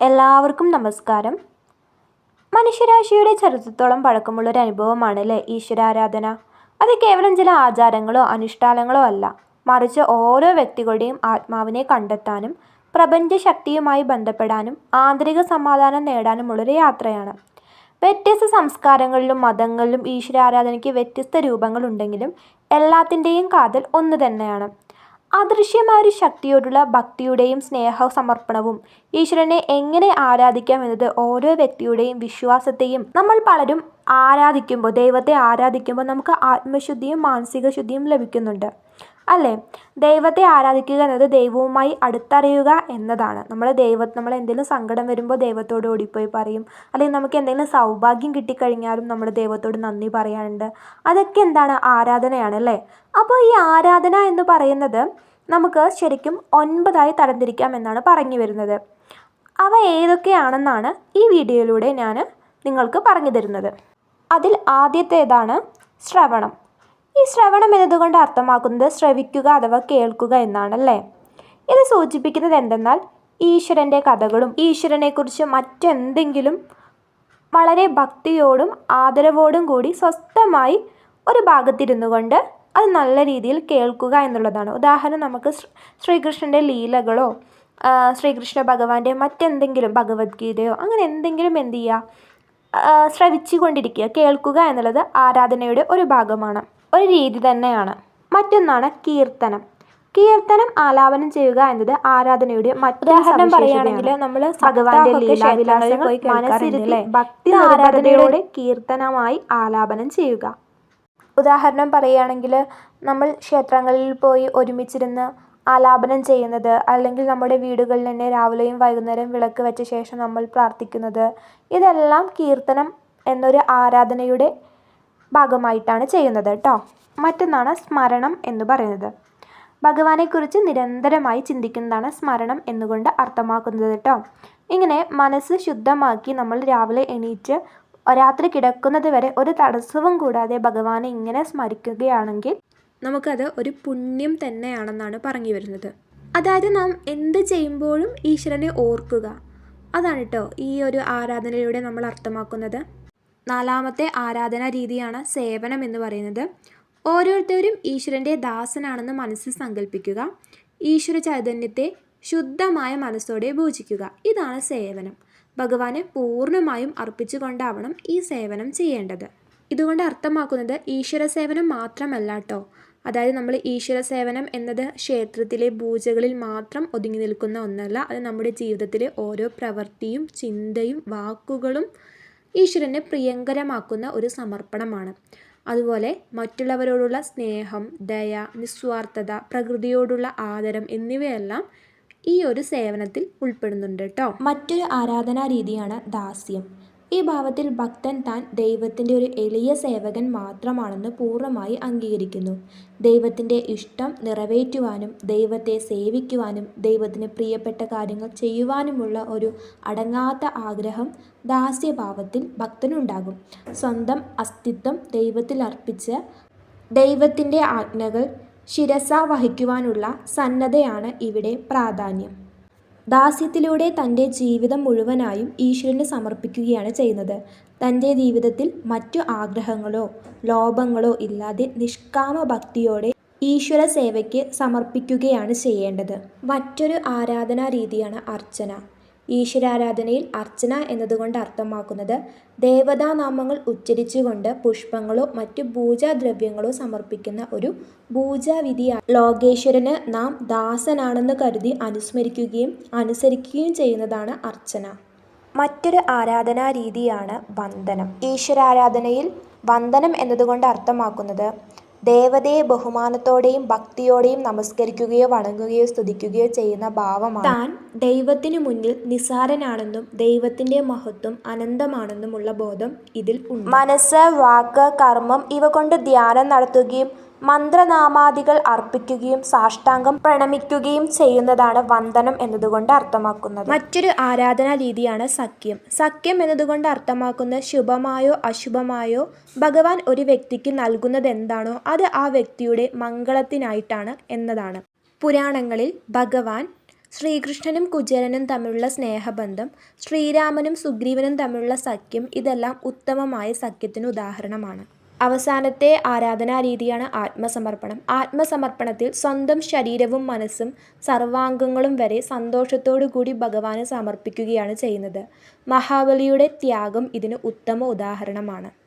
എല്ലാവർക്കും നമസ്കാരം. മനുഷ്യരാശിയുടെ ചരിത്രത്തോളം പഴക്കമുള്ള ഒരു അനുഭവമാണ് അല്ലേ ഈശ്വരാരാധന? അത് കേവലം ചില ആചാരങ്ങളോ അനുഷ്ഠാനങ്ങളോ അല്ല. മറിച്ച് ഓരോ വ്യക്തികളുടെയും ആത്മാവിനെ കണ്ടെത്താനും പ്രപഞ്ചശക്തിയുമായി ബന്ധപ്പെടാനും ആന്തരിക സമാധാനം നേടാനുമുള്ളൊരു യാത്രയാണ്. വ്യത്യസ്ത സംസ്കാരങ്ങളിലും മതങ്ങളിലും ഈശ്വരാരാധനയ്ക്ക് വ്യത്യസ്ത രൂപങ്ങളുണ്ടെങ്കിലും എല്ലാത്തിന്റെയും കാതൽ ഒന്ന് തന്നെയാണ്. അദൃശ്യമായ ഒരു ശക്തിയോടുള്ള ഭക്തിയുടെയും സ്നേഹ സമർപ്പണവും ഈശ്വരനെ എങ്ങനെ ആരാധിക്കാം എന്നത് ഓരോ വ്യക്തിയുടെയും വിശ്വാസത്തെയും നമ്മൾ പലരും ആരാധിക്കുമ്പോൾ ദൈവത്തെ ആരാധിക്കുമ്പോൾ നമുക്ക് ആത്മശുദ്ധിയും മാനസിക ശുദ്ധിയും ലഭിക്കുന്നുണ്ട്. അല്ലേ? ദൈവത്തെ ആരാധിക്കുക എന്നത് ദൈവവുമായി അടുത്തറിയുക എന്നതാണ്. നമ്മൾ ദൈവ നമ്മൾ എന്തെങ്കിലും സങ്കടം വരുമ്പോൾ ദൈവത്തോട് ഓടിപ്പോയി പറയും. അല്ലെങ്കിൽ നമുക്ക് എന്തെങ്കിലും സൗഭാഗ്യം കിട്ടിക്കഴിഞ്ഞാലും നമ്മൾ ദൈവത്തോട് നന്ദി പറയാറുണ്ട്. അതൊക്കെ എന്താണ്? ആരാധനയാണ് അല്ലേ? അപ്പോൾ ഈ ആരാധന എന്ന് പറയുന്നത് നമുക്ക് ശരിക്കും ഒൻപതായി തരംതിരിക്കാം എന്നാണ് പറഞ്ഞു വരുന്നത്. അവ ഏതൊക്കെയാണെന്നാണ് ഈ വീഡിയോയിലൂടെ ഞാൻ നിങ്ങൾക്ക് പറഞ്ഞു തരുന്നത്. അതിൽ ആദ്യത്തേതാണ് ശ്രവണം. ഈ ശ്രവണം എന്നതുകൊണ്ട് അർത്ഥമാക്കുന്നത് ശ്രവിക്കുക അഥവാ കേൾക്കുക എന്നാണല്ലേ? ഇത് സൂചിപ്പിക്കുന്നത് എന്തെന്നാൽ ഈശ്വരന്റെ കഥകളും ഈശ്വരനെക്കുറിച്ച് മറ്റെന്തെങ്കിലും വളരെ ഭക്തിയോടും ആദരവോടും കൂടി സ്വസ്ഥമായി ഒരു ഭാഗത്തിരുന്നു കൊണ്ട് അത് നല്ല രീതിയിൽ കേൾക്കുക എന്നുള്ളതാണ്. ഉദാഹരണം നമുക്ക് ശ്രീകൃഷ്ണന്റെ ലീലകളോ ശ്രീകൃഷ്ണ ഭഗവാന്റെ മറ്റെന്തെങ്കിലും ഭഗവത്ഗീതയോ അങ്ങനെ എന്തെങ്കിലും എന്ത് ചെയ്യുക? ശ്രവിച്ചുകൊണ്ടിരിക്കുക കേൾക്കുക എന്നുള്ളത് ആരാധനയുടെ ഒരു ഭാഗമാണ്. ഒരു രീതി തന്നെയാണ്. മറ്റൊന്നാണ് കീർത്തനം. കീർത്തനം ആലാപനം ചെയ്യുക എന്നത് ആരാധനയുടെ ഉദാഹരണം പറയുകയാണെങ്കിൽ നമ്മൾ ഭഗവാന്റെ ലീലാവിലാസങ്ങൾ മനസ്സിരുത്തി ഭക്തി ആരാധനയോടെ കീർത്തനമായി ആലാപനം ചെയ്യുക. ഉദാഹരണം പറയുകയാണെങ്കിൽ നമ്മൾ ക്ഷേത്രങ്ങളിൽ പോയി ഒരുമിച്ചിരുന്ന് ആലാപനം ചെയ്യുന്നത് അല്ലെങ്കിൽ നമ്മുടെ വീടുകളിൽ തന്നെ രാവിലെയും വൈകുന്നേരം വിളക്ക് വെച്ച ശേഷം നമ്മൾ പ്രാർത്ഥിക്കുന്നത് ഇതെല്ലാം കീർത്തനം എന്നൊരു ആരാധനയുടെ ഭാഗമായിട്ടാണ് ചെയ്യുന്നത് കേട്ടോ മറ്റൊന്നാണ് സ്മരണം എന്ന് പറയുന്നത്. ഭഗവാനെക്കുറിച്ച് നിരന്തരമായി ചിന്തിക്കുന്നതാണ് സ്മരണം എന്നുകൊണ്ട് അർത്ഥമാക്കുന്നത് കേട്ടോ ഇങ്ങനെ മനസ്സ് ശുദ്ധമാക്കി നമ്മൾ രാവിലെ എണീറ്റ് രാത്രി കിടക്കുന്നത് വരെ ഒരു തടസ്സവും കൂടാതെ ഭഗവാനെ ഇങ്ങനെ സ്മരിക്കുകയാണെങ്കിൽ നമുക്കത് ഒരു പുണ്യം തന്നെയാണെന്നാണ് പറഞ്ഞു വരുന്നത്. അതായത് നാം എന്ത് ചെയ്യുമ്പോഴും ഈശ്വരനെ ഓർക്കുക. അതാണ് കേട്ടോ ഈ ഒരു ആരാധനയിലൂടെ നമ്മൾ അർത്ഥമാക്കുന്നത്. നാലാമത്തെ ആരാധനാ രീതിയാണ് സേവനം എന്ന് പറയുന്നത്. ഓരോരുത്തരും ഈശ്വരന്റെ ദാസനാണെന്ന് മനസ്സ് സങ്കല്പിക്കുക ഈശ്വര ചൈതന്യത്തെ ശുദ്ധമായ മനസ്സോടെ പൂജിക്കുക. ഇതാണ് സേവനം. ഭഗവാനെ പൂർണമായും അർപ്പിച്ചുകൊണ്ടാവണം ഈ സേവനം ചെയ്യേണ്ടത്. ഇതുകൊണ്ട് അർത്ഥമാക്കുന്നത് ഈശ്വര സേവനം മാത്രമല്ല കേട്ടോ അതായത് നമ്മൾ ഈശ്വര സേവനം എന്നത് ക്ഷേത്രത്തിലെ പൂജകളിൽ മാത്രം ഒതുങ്ങി നിൽക്കുന്ന ഒന്നല്ല. അത് നമ്മുടെ ജീവിതത്തിലെ ഓരോ പ്രവൃത്തിയും ചിന്തയും വാക്കുകളും ഈശ്വരനെ പ്രിയങ്കരമാക്കുന്ന ഒരു സമർപ്പണമാണ്. അതുപോലെ മറ്റുള്ളവരോടുള്ള സ്നേഹം ദയ നിസ്വാർത്ഥത പ്രകൃതിയോടുള്ള ആദരം എന്നിവയെല്ലാം ഈ ഒരു സേവനത്തിൽ ഉൾപ്പെടുന്നുണ്ട് കേട്ടോ മറ്റൊരു ആരാധനാ രീതിയാണ് ദാസ്യം. ഈ ഭാവത്തിൽ ഭക്തൻ താൻ ദൈവത്തിന്റെ ഒരു എളിയ സേവകൻ മാത്രമാണെന്ന് പൂർണമായി അംഗീകരിക്കുന്നു. ദൈവത്തിന്റെ ഇഷ്ടം നിറവേറ്റുവാനും ദൈവത്തെ സേവിക്കുവാനും ദൈവത്തിന് പ്രിയപ്പെട്ട കാര്യങ്ങൾ ചെയ്യുവാനുമുള്ള ഒരു അടങ്ങാത്ത ആഗ്രഹം ദാസ്യഭാവത്തിൽ ഭക്തനുണ്ടാകും. സ്വന്തം അസ്തിത്വം ദൈവത്തിൽ അർപ്പിച്ച് ദൈവത്തിന്റെ ആജ്ഞകൾ ശിരസ വഹിക്കുവാനുള്ള സന്നദ്ധയാണ് ഇവിടെ പ്രാധാന്യം. ദാസ്യത്തിലൂടെ തന്റെ ജീവിതം മുഴുവനായും ഈശ്വരന് സമർപ്പിക്കുകയാണ് ചെയ്യുന്നത്. തന്റെ ജീവിതത്തിൽ മറ്റു ആഗ്രഹങ്ങളോ ലോഭങ്ങളോ ഇല്ലാതെ നിഷ്കാമ ഭക്തിയോടെ ഈശ്വര സേവയ്ക്ക് സമർപ്പിക്കുകയാണ് ചെയ്യേണ്ടത്. മറ്റൊരു ആരാധനാ രീതിയാണ് അർച്ചന. ഈശ്വരാരാധനയിൽ അർച്ചന എന്നതുകൊണ്ട് അർത്ഥമാക്കുന്നത് ദേവതാനാമങ്ങൾ ഉച്ചരിച്ചുകൊണ്ട് പുഷ്പങ്ങളോ മറ്റു പൂജാദ്രവ്യങ്ങളോ സമർപ്പിക്കുന്ന ഒരു പൂജാവിധിയാണ്. ലോകേശ്വരന് നാം ദാസനാണെന്ന് കരുതി അനുസ്മരിക്കുകയും അനുസരിക്കുകയും ചെയ്യുന്നതാണ് അർച്ചന. മറ്റൊരു ആരാധനാ രീതിയാണ് വന്ദനം. ഈശ്വരാരാധനയിൽ വന്ദനം എന്നതുകൊണ്ട് അർത്ഥമാക്കുന്നത് ദേവതയെ ബഹുമാനത്തോടെയും ഭക്തിയോടെയും നമസ്കരിക്കുകയോ വണങ്ങുകയോ സ്തുതിക്കുകയോ ചെയ്യുന്ന ഭാവമാണ്. താൻ ദൈവത്തിനു മുന്നിൽ നിസ്സാരനാണെന്നും ദൈവത്തിന്റെ മഹത്വം അനന്തമാണെന്നുമുള്ള ബോധം ഇതിൽ ഉണ്ട്. മനസ്സ് വാക്ക് കർമ്മം ഇവ കൊണ്ട് ധ്യാനം നടത്തുകയും മന്ത്രനാമാദികൾ അർപ്പിക്കുകയും സാഷ്ടാംഗം പ്രണമിക്കുകയും ചെയ്യുന്നതാണ് വന്ദനം എന്നതുകൊണ്ട് അർത്ഥമാക്കുന്നത്. മറ്റൊരു ആരാധനാ രീതിയാണ് സഖ്യം. സഖ്യം എന്നതുകൊണ്ട് അർത്ഥമാക്കുന്ന ശുഭമായോ അശുഭമായോ ഭഗവാൻ ഒരു വ്യക്തിക്ക് നൽകുന്നത് എന്താണോ അത് ആ വ്യക്തിയുടെ മംഗളത്തിനായിട്ടാണ് എന്നതാണ്. പുരാണങ്ങളിൽ ഭഗവാൻ ശ്രീകൃഷ്ണനും കുചേലനും തമ്മിലുള്ള സ്നേഹബന്ധം, ശ്രീരാമനും സുഗ്രീവനും തമ്മിലുള്ള സഖ്യം ഇതെല്ലാം ഉത്തമമായ സഖ്യത്തിന് ഉദാഹരണമാണ്. അവസാനത്തെ ആരാധനാ രീതിയാണ് ആത്മസമർപ്പണം. ആത്മസമർപ്പണത്തിൽ സ്വന്തം ശരീരവും മനസ്സും സർവാംഗങ്ങളും വരെ സന്തോഷത്തോടുകൂടി ഭഗവാന് സമർപ്പിക്കുകയാണ് ചെയ്യുന്നത്. മഹാബലിയുടെ ത്യാഗം ഇതിന് ഉത്തമ ഉദാഹരണമാണ്.